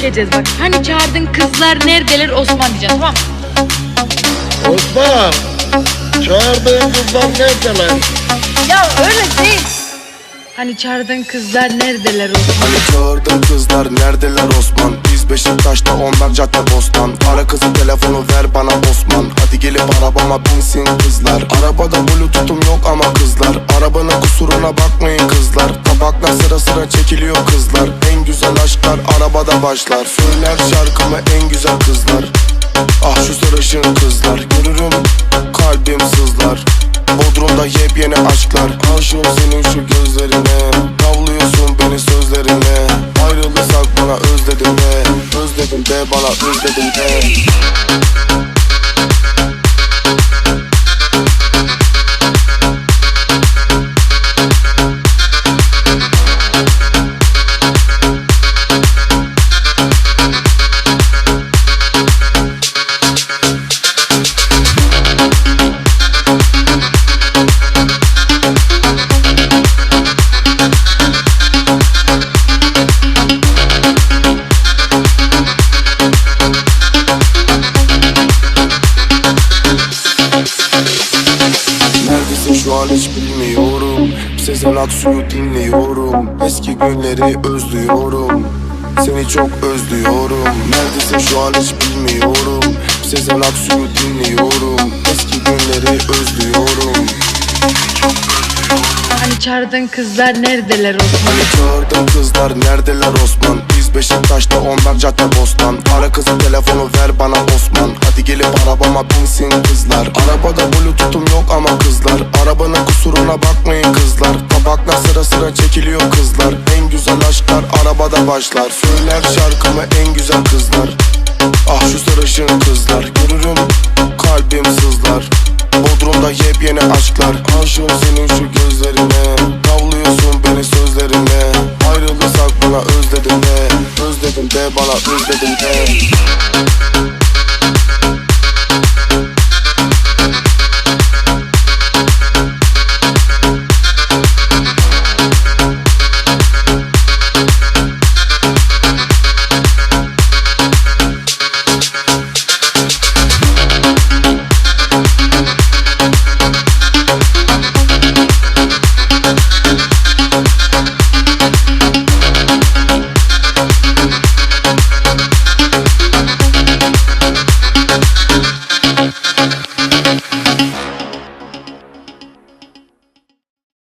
diyeceğiz bak. Hani çağırdın kızlar neredeler Osman diyeceğiz tamam mı? Osman, çağırdığın kızlar neredeler? Ya öyle değil. Hani çağırdın kızlar neredeler Osman? Hani çağırdın kızlar neredeler Osman Biz Beşiktaş'ta onlar cadde bostan Ara kızın telefonu ver bana Osman Hadi gelip arabama binsin kızlar Arabada bluetooth'um yok ama kızlar Arabanın kusuruna bakmayın kızlar Tabaklar sıra sıra çekiliyor kızlar En güzel aşklar arabada başlar. Söyler şarkımı en güzel kızlar. Ah şu sarışın kızlar. Görürüm kalbim sızlar. Bodrum'da yepyeni aşklar. Aşığım senin şu gözlerine. Tavlıyorsun beni sözlerine. Ayrılırsak bana özledim de. Özledim de bana özledim de an hiç bilmiyorum. Sezen Aksu'yu dinliyorum. Eski günleri özlüyorum. Seni çok özlüyorum. Neredesin şu an hiç bilmiyorum. Sezen Aksu'yu dinliyorum. Eski günleri özlüyorum. Hani çağırdın kızlar neredeler Osman? Hani çağırdın kızlar neredeler Osman Beşiktaş'ta onlar cadde bostan Ara kızın telefonu ver bana Osman. Hadi gelip arabama binsin kızlar. Arabada bluetooth'um yok ama kızlar. Arabanın kusuruna bakmayın kızlar. Tabaklar sıra sıra çekiliyor kızlar. En güzel aşklar arabada başlar. Söyler şarkımı en güzel kızlar. Ah şu sarışın kızlar. Görürüm kalbim sızlar. Bodrum'da yepyeni aşklar. Aşığım senin şu gözlerine. Tavlıyorsun beni sözlerine Bala özledim de Özledim de bala özledim de